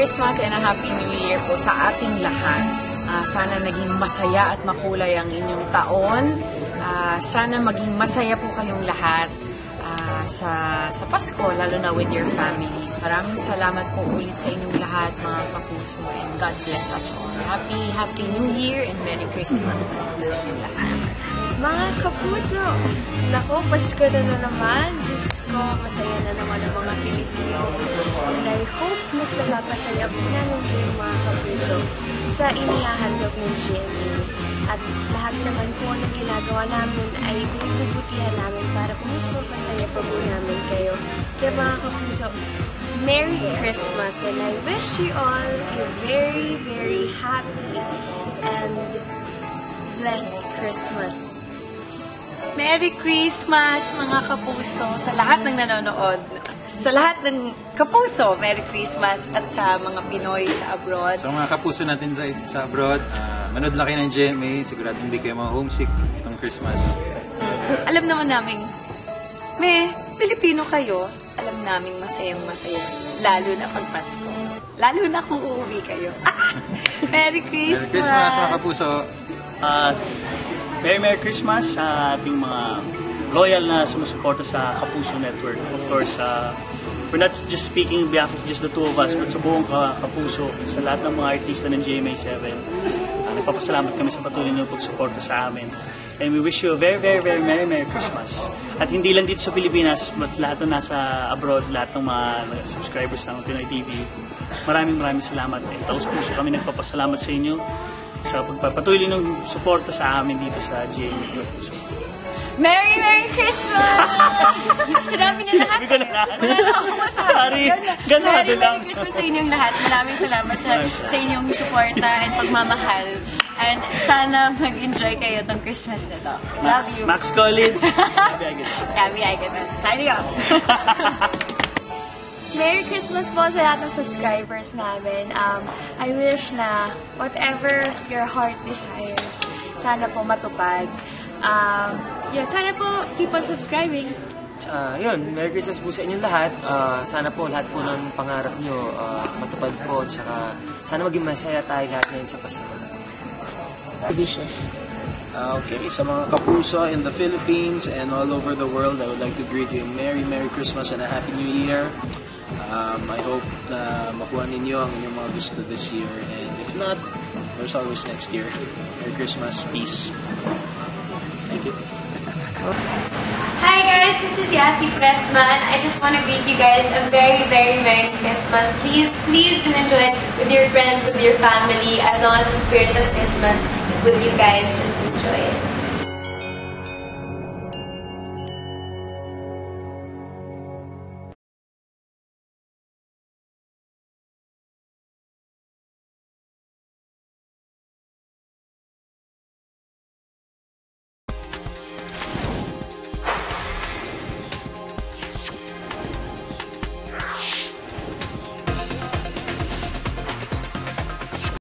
Christmas and a Happy New Year po sa ating lahat. Ah, sana naging masaya at makulay ang inyong taon. Ah, sana maging masaya po kayong lahat ah, sa, sa Pasko, lalo na with your families. Maraming salamat po ulit sa inyong lahat, mga kapuso, and God bless us all. Happy, Happy New Year and Merry Christmas na sa inyong lahat. Mga kapuso, nako, Pasko na na naman. Diyos ko, masaya na naman ang mga Pilipino. And I hope mas napapasaya po namin kayo mga kapuso sa inihahandog ng GMA. At lahat naman po ng ginagawa namin ay pinagpuputihan namin para po mas mapasaya pa po namin kayo. Kaya mga kapuso, Merry Christmas and I wish you all a very, very happy and blessed Christmas. Merry Christmas, mga kapuso, sa lahat ng nanonood. Sa lahat ng kapuso, Merry Christmas at sa mga Pinoy sa abroad. Sa mga kapuso natin sa, sa abroad, ah, manood lang kayo ng GMA. Sigurado hindi kayo mga homesick itong Christmas. Alam naman namin, may Pilipino kayo, alam namin masayang masaya. Lalo na pag Pasko. Lalo na kung uuwi kayo. Merry Christmas! Merry Christmas mga kapuso! At Merry Merry Christmas sa ating mga loyal na sumusuporta sa Kapuso Network. Of course, uh, we're not just speaking on behalf of just the two of us, but sa buong ka- Kapuso, sa lahat ng mga artista ng GMA7. Uh, nagpapasalamat kami sa patuloy na pagsuporta sa amin. And we wish you a very, very, very Merry Merry Christmas. At hindi lang dito sa Pilipinas, but lahat na nasa abroad, lahat ng mga subscribers ng Pinoy TV. Maraming maraming salamat. And taos puso kami nagpapasalamat sa inyo sa pagpapatuloy ng suporta sa amin dito sa GMA Kapuso. Merry, Merry Christmas! Sinabi na lahat. Sabi ko na lahat. Sorry. Ganun. Merry, lang. Merry Christmas sa inyong lahat. Maraming salamat sa, sa inyong suporta and pagmamahal. And sana mag-enjoy kayo tong Christmas na to. Love you. Max Collins. Sabi agad. Gabby Agaton. Signing off. Merry Christmas po sa lahat ng subscribers namin. Um, I wish na whatever your heart desires, sana po matupad. Um, yun, sana po keep on subscribing. Ah, yun, Merry Christmas po sa inyong lahat. Ah, sana po lahat po ng pangarap nyo ah, matupad po. Tsaka sana maging masaya tayo lahat ngayon sa Pasko. Uh, okay, sa mga kapuso in the Philippines and all over the world, I would like to greet you a Merry, Merry Christmas and a Happy New Year. I hope na makuha ninyo ang inyong mga gusto this year. And if not, there's always next year. Merry Christmas. Peace. Thank you. Hi guys, this is Yasi Pressman. I just want to greet you guys a very, very Merry Christmas. Please, please do enjoy it with your friends, with your family. As long as the spirit of Christmas is with you guys, just enjoy it.